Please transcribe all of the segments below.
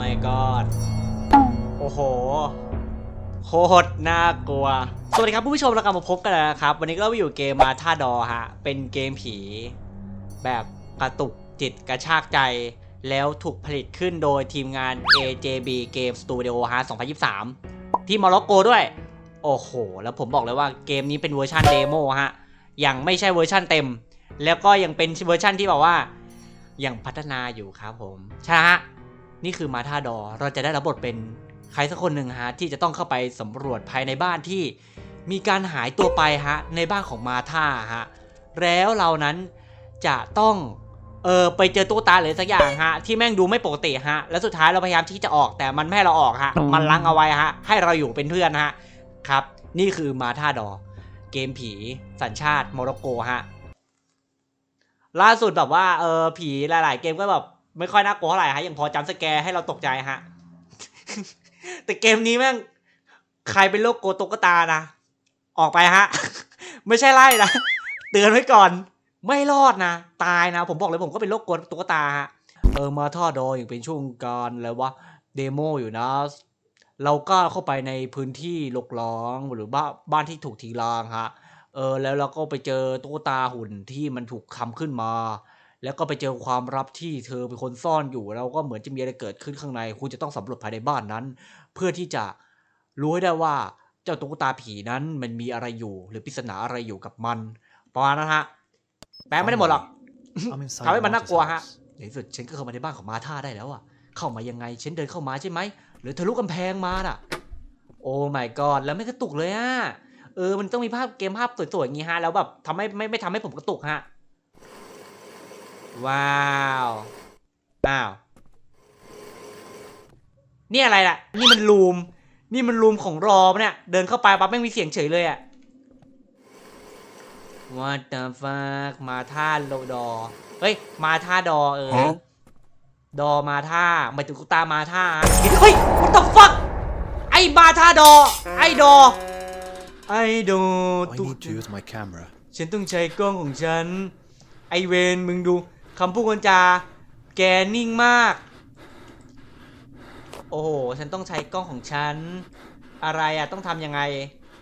my god โอ้โห โคตรน่ากลัว สวัสดีครับผู้ชมเรากลับมาพบกันแล้วนะครับ วันนี้ก็อยู่เกมมาท่าดอฮะ เป็นเกมผี แบบกระตุกจิตกระชากใจ แล้วถูกผลิตขึ้นโดยทีมงาน AJB Game Studio ฮะ 2023 ที่โมร็อกโกด้วย โอ้โห แล้วผมบอกเลยว่าเกมนี้เป็นเวอร์ชันเดโมฮะ ยังไม่ใช่เวอร์ชันเต็ม แล้วก็ยังเป็นเวอร์ชันที่แบบว่ายังพัฒนาอยู่ครับผม ใช่ฮะ นี่คือมาท่าดอ เราจะได้รับบทเป็นใครสักคนหนึ่งฮะที่จะต้องเข้าไปสำรวจภายในบ้านที่มีการหายตัวไปฮะในบ้านของมาท่าฮะแล้วเรานั้นจะต้องเออไปเจอตุ๊กตาหรือสักอย่างฮะ ที่แม่งดูไม่ปกติฮะ แล้วสุดท้ายเราพยายามที่จะออกแต่มันไม่ให้เราออกฮะ มันลังเอาไว้ฮะ ให้เราอยู่เป็นเพื่อนฮะครับ นี่คือมาท่าดอ เกมผีสัญชาติโมร็อกโกฮะล่าสุดแบบว่าเออผีหลาย ๆ เกมก็แบบ ไม่ค่อยน่ากลัวเท่าไหร่ฮะย่างพอจำสแกร์ให้เราตกใจฮะ แต่เกมนี้แม่งใครเป็นโรคโกลัวตุ๊กตานะออกไปฮะ ไม่ใช่ไล่นะเตือนไว้ก่อน ไม่รอดนะ ตายนะ ผมบอกเลยผมก็เป็นโรคกลัวตุ๊กตาฮะเออมาท่อดออย่างเป็นช่วงการแล้วว่าเดโมอยู่นะเราก็เข้าไปในพื้นที่ลกล้างหรือบ้านบ้านที่ถูกทิ้งร้างฮะ เออแล้วเราก็ไปเจอตุ๊กตาหุ่นที่มันถูกทำขึ้นมา แล้วก็ไปเจอความลับที่เธอเป็นคนซ่อนอยู่แล้วก็เหมือนจะมีอะไรเกิดขึ้นข้างใน คุณจะต้องสำรวจภายในบ้านนั้น เพื่อที่จะรู้ให้ได้ว่าเจ้าตุ๊กตาผีนั้นมันมีอะไรอยู่ หรือปริศนาอะไรอยู่กับมัน ประมาณนั้นฮะ แปลไม่ได้หมดหรอก I'm inside ทำให้มันน่ากลัวฮะ ในที่สุดฉันก็เข้ามาในบ้านของมาธาได้แล้วอะเข้ามายังไง ฉันเดินเข้ามาใช่ไหม หรือทะลุกำแพงมาน่ะ โอ้ my god แล้วไม่กระตุกเลยอะเออ มันต้องมีภาพเกมภาพสวยๆอย่างงี้ฮะ แล้วแบบทำให้ไม่ไม่ทำให้ผมกระตุกฮะ ว้าวอ้าวนี่อะไรล่ะ นี่มันรูม นี่มันรูมของรอปะเนี่ย เดินเข้าไปปั๊บไม่งมีเสียงเฉยเลยอะ What the fuck มาท่าโลดอ เฮ้ย มาท่าดอเออฮะดอมาท่าหมายถึงตุ๊กตามาท่า เฮ้ย what the fuck ไอ้มาท่าดอ ไอ้ดอ ไอ้ดอ I ตุ๊ก need to use my camera. ฉันต้องใช้กล้องของฉัน ไอเวนมึงดู คำพูดคนจา แกนิ่งมาก โอ้โห ฉันต้องใช้กล้องของฉัน อะไรอะต้องทำยังไง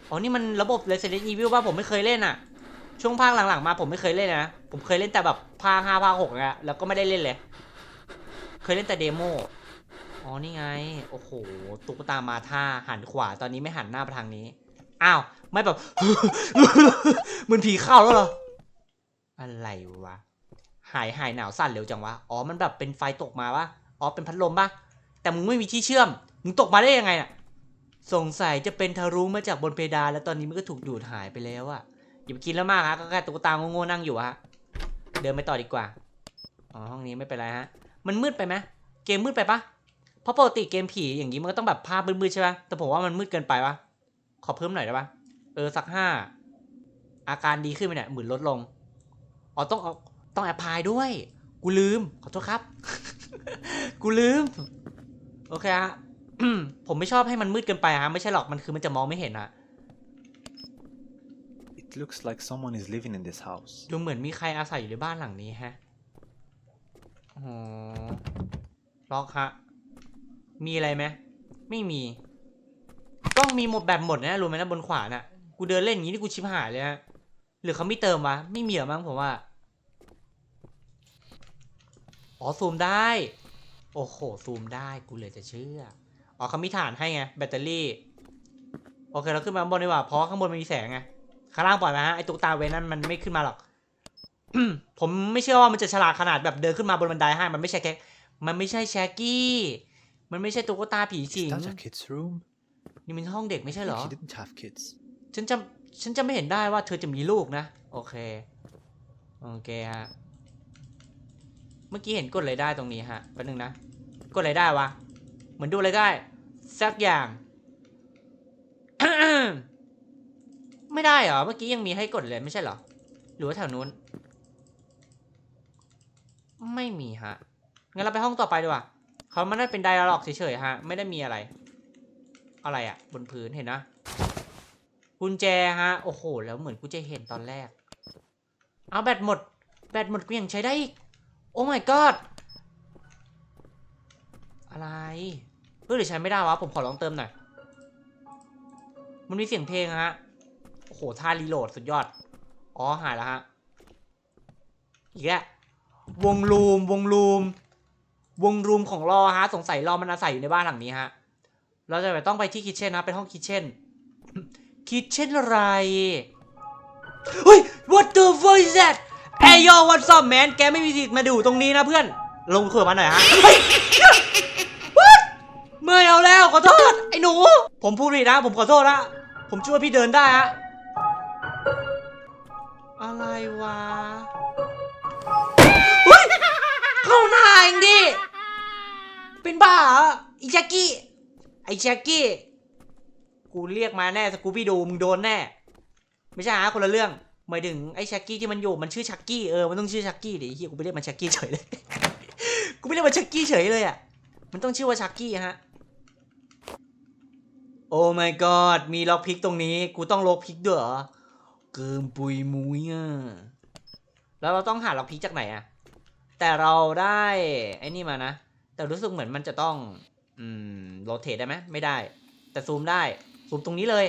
อ๋อ นี่มันระบบ Resident Evil ว่าผมไม่เคยเล่นอะช่วงภาคหลังๆมาผมไม่เคยเล่นนะ ผมเคยเล่นแต่แบบภาคห้าภาคหกอะแล้วก็ไม่ได้เล่นเลย เคยเล่นแต่เดโม อ๋อ นี่ไง โอ้โห ตุ๊กตามาท่าหันขวา ตอนนี้ไม่หันหน้าไปทางนี้ อ้าว ไม่แบบเหมือนผีเข้าแล้วเหรอ อะไรวะ หายหายหนาวสั่นเร็วจังวะ อ๋อ มันแบบเป็นไฟตกมาวะ อ๋อ เป็นพัดลมปะแต่มึงไม่มีที่เชื่อม มึงตกมาได้ยังไงน่ะ สงสัยจะเป็นทะลุมาจากบนเพดานแล้วตอนนี้มันก็ถูกดูดหายไปแล้วอะอย่าไปคิดแล้วมากฮะ ก็แค่ตุ๊กตาโง่ๆนั่งอยู่ฮะ เดินไปต่อดีกว่า อ๋อ ห้องนี้ไม่เป็นไรฮะ มันมืดไปไหมเกมมืดไปปะเพราะปกติเกมผีอย่างนี้มันก็ต้องแบบภาพมืดๆใช่ปะแต่ผมว่ามันมืดเกินไปปะขอเพิ่มหน่อยได้ปะเออสักห้าอาการดีขึ้นไหมเนี่ยหมื่นลดลง อ๋อต้องเอา ต้องแอปพลายด้วย กูลืม ขอโทษครับ กูลืม โอเคฮะผมไม่ชอบให้มันมืดเกินไปฮะ ไม่ใช่หรอก มันคือมันจะมองไม่เห็นอะ It looks like someone is living in this house. ดูเหมือนมีใครอาศัยอยู่ในบ้านหลังนี้ฮะอ๋อล็อกฮะ มีอะไรไหมไม่มีต้องมีหมดแบบหมดนะ รู้ไหมนะบนขวาน่ะ กูเดินเล่นอย่างนี้นี่กูชิบหายเลยฮะ หรือเขาไม่เติมวะ ไม่มีหรอมั้งผมว่า อ๋อซูมได้ โอ้โหซูมได้กูเลยจะเชื่อ อ๋อเขามีฐานให้ไงแบตเตอรี่ โอเคเราขึ้นมาข้างบนดีกว่าเพราะข้างบนมันมีแสงไงข้างล่างปล่อยมาฮะไอตุ๊กตาเวนนั่นมันไม่ขึ้นมาหรอกผมไม่เชื่อว่ามันจะฉลาดขนาดแบบเดินขึ้นมาบนบันไดให้มันไม่ใช่แค่มันไม่ใช่แชกกี้ มันไม่ใช่ตุ๊กตาผีสิ Is ง that a kid's room? นี่มันห้องเด็กไม่ใช่เหรอ She didn't have kids. ฉันจำฉันจะไม่เห็นได้ว่าเธอจะมีลูกนะ โอเค โอเคฮะ เมื่อกี้เห็นกดอะไรได้ตรงนี้ฮะแป๊บนึงนะ กดอะไรได้วะ เหมือนดูอะไรได้ สักอย่าง ไม่ได้เหรอ เมื่อกี้ยังมีให้กดเลยไม่ใช่เหรอ หรือว่าแถวนู้น ไม่มีฮะ งั้นเราไปห้องต่อไปดีกว่าเขาไม่ได้เป็นไดอะล็อกเฉยๆฮะ ไม่ได้มีอะไร อะไรอะบนพื้นเห็นนะ กุญแจฮะ โอ้โห แล้วเหมือนกูจะเห็นตอนแรก เอาแบตหมด แบตหมดกูยังใช้ได้อีก โอ้ my god อะไรเฮ้ยหรือใช้ไม่ได้วะ ผมขอลองเติมหน่อย มันมีเสียงเพลงฮะ โอ้โห ท่ารีโหลดสุดยอด อ๋อ หายแล้วฮะ อีกแล้ววงรูม วงรูม วงรูมของรอฮะ สงสัยรอมันอาศัยอยู่ในบ้านหลังนี้ฮะ เราจะไปต้องไปที่คิทเช่นนะ เป็นห้องคิทเช่น คิทเช่นอะไร เฮ้ย what the fuck is that เอ้ย yo what's up man แกไม่มีสิทธิ์มาดูตรงนี้นะเพื่อน ลงเขื่อนมาหน่อยฮะเฮ้ย What? ไม่เอาแล้วขอโทษไอ้หนู ผมพูดผิดนะ ผมขอโทษละผมช่วยพี่เดินได้ฮะอะไรวะเฮ้ยเข้าหน้าเองดิเป็นบ้าเหรอไอ้แจ็คกี้ไอ้แจ็คกี้กูเรียกมาแน่สกูบี้ดูมึงโดนแน่ ไม่ใช่ฮะคนละเรื่อง หมายถึงไอ้ชักกี้ที่มันอยู่มันชื่อชักกี้เออมันต้องชื่อชักกี้ดิเฮียกูไปเรียกมันชักกี้เฉยเลยกูไม่เรียกมันชักกี้เฉยเลยอะมันต้องชื่อว่าชักกี้ฮะโอ้ my god มีล็อกพิกตรงนี้ กูต้องล็อกพิกด้วยเหรอเกินปุยมุยอะแล้วเราต้องหาล็อกพิกจากไหนอะแต่เราได้ไอ้นี่มานะแต่รู้สึกเหมือนมันจะต้องอืมโรเทตได้ไหมไม่ได้ แต่ซูมได้ซูมตรงนี้เลย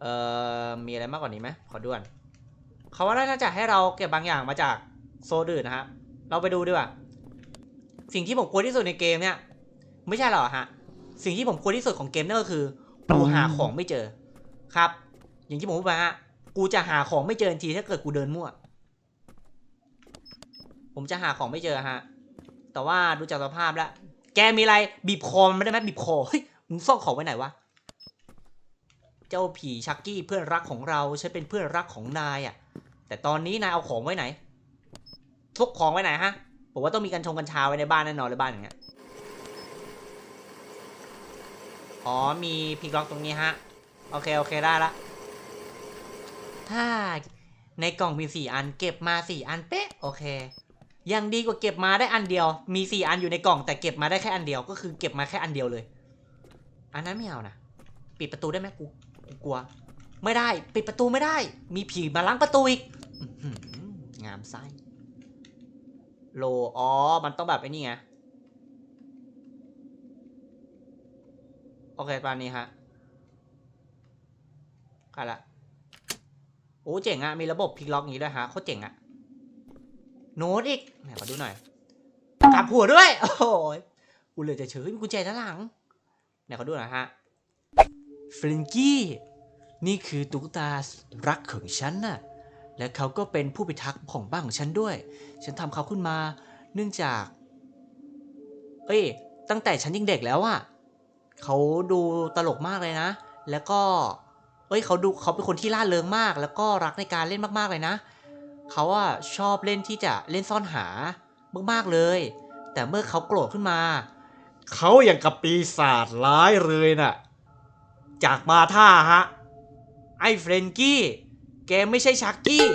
เอ่อมีอะไรมากกว่านี้ไหมขอด่วนเขาว่าน่าจะให้เราเก็บบางอย่างมาจากโซนอื่นนะครับเราไปดูดีกว่าสิ่งที่ผมกลัวที่สุดในเกมเนี่ย ไม่ใช่หรอฮะสิ่งที่ผมกลัวที่สุดของเกมนั่นก็คือกูหาของไม่เจอครับ อย่างที่ผมพูดไปฮะกูจะหาของไม่เจอทีถ้าเกิดกูเดินมั่ว ผมจะหาของไม่เจอฮะ แต่ว่าดูจากสภาพแล้ว แกมีอะไรบีบคอมันไม่ได้ไหมบีบคอเฮ้ยมึงซ่อนของไว้ไหนวะ จ้าผีชักกี้เพื่อนรักของเราฉันเป็นเพื่อนรักของนายอะ แต่ตอนนี้นายเอาของไว้ไหนทุกของไว้ไหนฮะผมว่าต้องมีกัญชงกัญชาไว้ในบ้านแน่นอนเลยบ้านอย่างเงี้ยอ๋อมีพิกล็อกตรงนี้ฮะ โอเค โอเคได้ละ ถ้าในกล่องมีสี่อันเก็บมาสี่อันเป๊ะโอเค ยังดีกว่าเก็บมาได้อันเดียว มีสี่อันอยู่ในกล่องแต่เก็บมาได้แค่อันเดียวก็คือเก็บมาแค่อันเดียวเลย อันนั้นไม่เอานะ ปิดประตูได้ไหมกู กูกลัว ไม่ได้ ปิดประตูไม่ได้ มีผีมาล้างประตูอีกงามไส้โลอ๋อ มันต้องแบบไอ้นี่ไง โอเคตอนนี้ฮะกันละโอ้เจ๋งอะมีระบบพลิกล็อกอย่างนี้ด้วยฮะโคตรเจ๋งอะโน้ตอีกไหนขอดูหน่อยกลับหัวด้วย โอ้ยกูเลยจะเฉยมีกุญแจด้านหลังไหนขอดูหน่อยฮะ ฟรนกี้นี่คือตุ๊กตารักของฉันน่ะ และเขาก็เป็นผู้พิทักษ์ของบ้านของฉันด้วย ฉันทำเขาขึ้นมาเนื่องจาก เอ้ย ตั้งแต่ฉันยังเด็กแล้วอะเขาดูตลกมากเลยนะ แล้วก็ เอ้ย เขาดูเขาเป็นคนที่ล่าเริงมาก แล้วก็รักในการเล่นมากๆเลยนะ เขาอะชอบเล่นที่จะเล่นซ่อนหามากๆเลย แต่เมื่อเขาโกรธขึ้นมา เขาอย่างกับปีศาจร้ายเลยน่ะ จากมาท่าฮะ ไอ้เฟรนกี้ แกไม่ใช่ชักกี้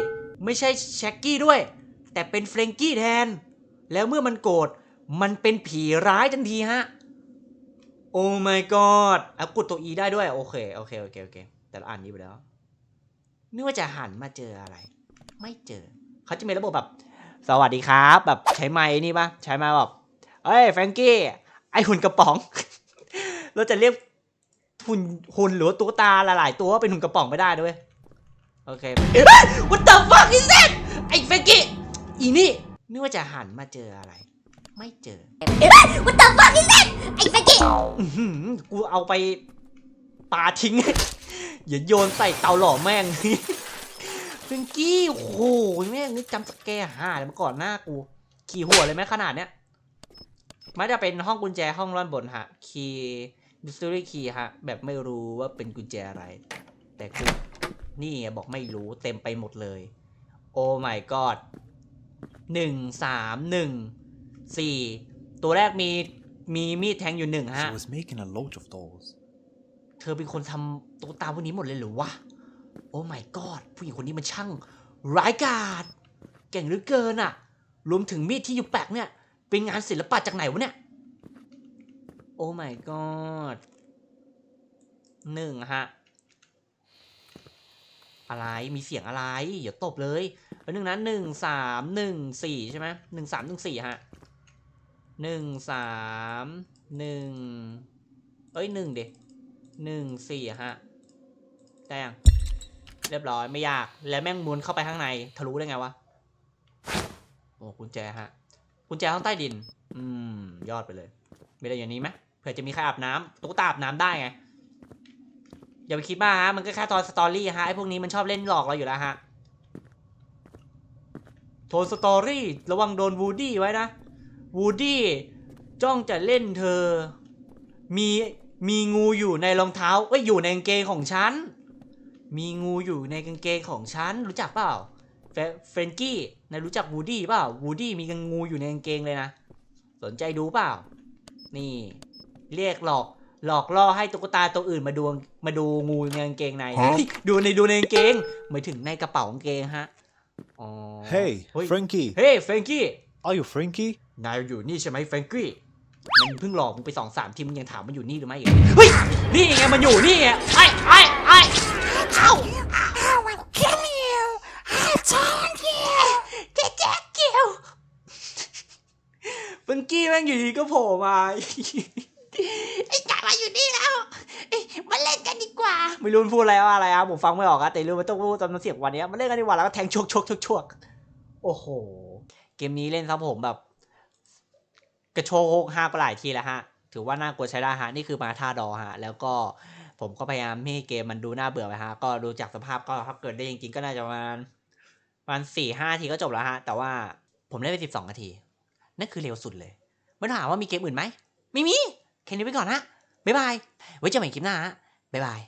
ไม่ใช่แช็กกี้ด้วย แต่เป็นเฟรนกี้แทน แล้วเมื่อมันโกรธ มันเป็นผีร้ายทันทีฮะ โอ้ my god อะกดตัว E ได้ด้วย โอเค โอเค โอเค โอเค แต่เราอ่านนี้ไปแล้วนึกว่าจะหันมาเจออะไร ไม่เจอ เขาจะมีระบบแบบ สวัสดีครับ แบบใช้ไม้นี่ปะใช้ไม้แบบเอ้ยแฟรงกี้ ไอหุ่นกระป๋อง เราจะเรียก หุ่นหุ่นหรือว่าตุ๊กตาหลายๆตัวว่าเป็นหุ่นกระป๋องไม่ได้ด้วยโอเค What the fuck is that ไอ้แฟรงกี้อีนี่นึกว่าจะหันมาเจออะไร ไม่เจอ What the fuck is that? ไอ้แฟกกี้อื้อหือกูเอาไปปาทิ้งอย่าโยนใส่เตาหล่อแม่งฟิงกี้โอ้โหแม่งนี่จำสแกร์หาเลยมาก่อนหน้ากู ขี่หัวเลยไหมขนาดเนี้ยไม่จะเป็นห้องกุญแจห้องร่อนบนฮะ คีย์ ดิสตอรี่คีย์ฮะ แบบไม่รู้ว่าเป็นกุญแจอะไร แต่กูนี่ไงบอกไม่รู้เต็มไปหมดเลย โอ้ my god หนึ่งสามหนึ่งสี่ตัวแรกมีมีมีดแทงอยู่หนึ่งฮะ She was making a load of those. เธอเป็นคนทำตุ๊กตาพวกนี้หมดเลยเหรือวะ โอ้ my god ผู้หญิงคนนี้มันช่างร้ายกาจเก่งเหลือเกินอะรวมถึงมีดที่อยู่แปลกเนี่ย เป็นงานศิลปะจากไหนวะเนี่ย โอ้ my god หนึ่งฮะ อะไร มีเสียงอะไรอย่าตบเลยหนึ่งนะหนึ่งสามหนึ่งสี่ใช่ไหมหนึ่งสามหนึ่งสี่ฮะหนึ่งสามหนึ่งเอ้ยหนึ่งเด็หนึ่งสี่ฮะ ได้ยัง เรียบร้อยไม่ยาก แล้วแม่งมุนเข้าไปข้างใน ทะลุได้ไงวะ โอ้กุญแจฮะกุญแจห้องใต้ดิน อืม ยอดไปเลย มีอะไรอย่างนี้ไหม เผื่อจะมีใครอาบน้ำตุ๊กตาอาบน้ำได้ไงอย่าไปคิดมากฮะมันก็แค่ตอนสตอรี่ฮะไอ้พวกนี้มันชอบเล่นหลอกเราอยู่แล้วฮะโทนสตอรี่ระวังโดนวูดี้ไว้นะวูดี้จ้องจะเล่นเธอ มีมีงูอยู่ในรองเท้าเอ้ยอยู่ในกางเกงของฉัน มีงูอยู่ในกางเกงของฉันรู้จักเปล่าเฟรนกี้นายรู้จักวูดี้เปล่าวูดี้มีงูอยู่ในกางเกงเลยนะ สนใจดูเปล่า นี่ เรียกหลอกหลอกล่อให้ตุ๊กตาตัวอื่นมาดูมาดูงูในกางเกงในเฮ้ยดูในดูในกางเกงหมายถึงในกระเป๋ากางเกงฮะอ๋อ Hey, เฮ้ย Frankie. เฮ้ยเฟรนกี้ Are you Frankie? นายอยู่นี่ใช่ไหมเฟรนกี้มันเพิ่งหลอกมึงไปสองสามทีมึงยังถามมันอยู่นี่หรือไม่อีกเฮ้ยนี่ไงมันอยู่นี่ไงไอ้ไอ้ไอ้ Ow! I will kill you! I told you! Get that kill! เฟรนกี้แม่งอยู่ดีก็โผล่มา ไอ้กามาอยู่นี่แล้วเอ้ยมาเล่นกันดีกว่า ไม่รู้มันพูดอะไรว่าอะไรอะผมฟังไม่ออกอะแต่รู้มันต้องพูดตอนเสียงวันเนี้ยมันเล่นกันดีกว่าแล้วก็แทงชกชกชกชกโอ้โห เกมนี้เล่นครับผมแบบ กระโชกห้าไปหลายทีแล้วฮะ ถือว่าน่ากลัวใช้ได้ฮะ นี่คือมาท่าดอฮะ แล้วก็ผมก็พยายามไม่ให้เกมมันดูน่าเบื่อไปฮะ ก็ดูจากสภาพก็ถ้าเกิดได้จริงๆก็น่าจะประมาณประมาณสี่ห้าทีก็จบแล้วฮะ แต่ว่าผมเล่นไปสิบสองนาที นั่นคือเร็วสุดเลยไม่ถามว่ามีเกมอื่นไหม ไม่มี แค่นี้ไปก่อนนะบ๊ายบาย ไว้เจอกันใหม่คลิปหน้าฮะบ๊ายบาย